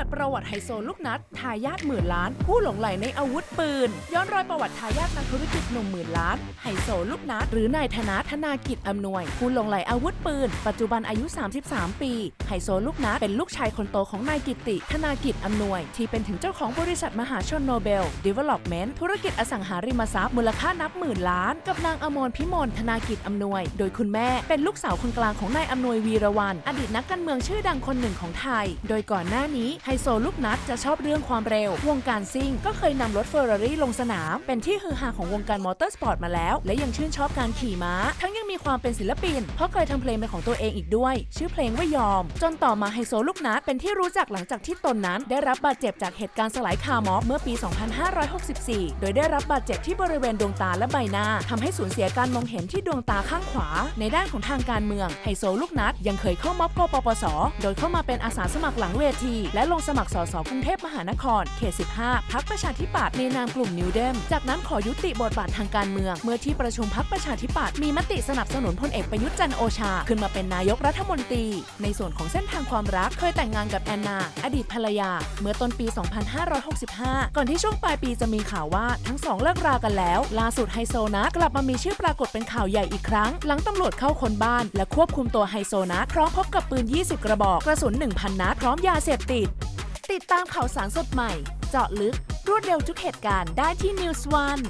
ปิดประวัติไฮโซลูกนัดทายาทหมื่นล้าน ผู้หลงไหลในอาวุธปืน ย้อนรอยประวัติทายาทนักธุรกิจหนุ่มหมื่นล้านไฮโซลูกนัดหรือนายธนาธนากิจอำนวย ผู้หลงไหลอาวุธปืน ปัจจุบันอายุ 33 ปีไฮโซลูกนัดเป็นลูกชายคนโตของนายกิตติธนากิจอำนวย ที่เป็นถึงเจ้าของบริษัทมหาชนโนเบล Development ธุรกิจอสังหาริมทรัพย์มูลค่านับหมื่นล้าน กับนางอมรพิมลธนากิจอำนวย โดยคุณแม่เป็นลูกสาวคนกลางของนายอำนวยวีรวันอดีตนักการเมืองชื่อดังคนหนึ่งของไทย โดยก่อนหน้านี้ไฮโซลูกนัดจะชอบเรื่องความเร็ว วงการซิ่งก็เคยนำรถเฟอร์รารี่ลงสนาม เป็นที่ฮือฮาของวงการมอเตอร์สปอร์ตมาแล้ว และยังชื่นชอบการขี่ม้า ทั้งยังมีความเป็นศิลปิน เพราะเคยทำเพลงเป็นของตัวเองอีกด้วย ชื่อเพลงว่ายอม จนต่อมาไฮโซลูกนัดเป็นที่รู้จักหลังจากที่ตนนั้น ได้รับบาดเจ็บจากเหตุการณ์สลายคาร์มอบเมื่อปี 2564 โดยได้รับบาดเจ็บที่บริเวณดวงตาและใบหน้าทำให้สูญเสียการมองเห็นที่ดวงตาข้างขวา ในด้านของทางการเมืองไฮโซลูกนัดยังเคยเข้ามอบกปปส โดยเข้ามาเป็นอาสาสมัครหลังเวที และลงสมัครสสกรุงเทพมหานคร เขต 15 พักประชาธิปัตย์ในนามกลุ่มนิวเดม จากนั้นขอยุติบทบาททางการเมือง เมื่อที่ประชุมพักประชาธิปัตย์มีมติสนับสนุนพลเอกประยุทธ์จันทร์โอชา ขึ้นมาเป็นนายกรัฐมนตรี ในส่วนของเส้นทางความรักเคยแต่งงานกับแอนนา อดีตภรรยา เมื่อต้นปี 2565 ก่อนที่ช่วงปลายปีจะมีข่าวว่าทั้งสองเลิกรากันแล้วล่าสุดไฮโซนะกลับมามีชื่อปรากฏเป็นข่าวใหญ่อีกครั้ง หลังตำรวจเข้าคนบ้าน และควบคุมตัวไฮโซนะพร้อมพบกับปืน 20 กระบอกกระสุน 1,000 นัดพร้อมยาเสพติด ติดตามข่าวสารสดใหม่ เจาะลึกรวดเร็วทุกเหตุการณ์ได้ที่ News One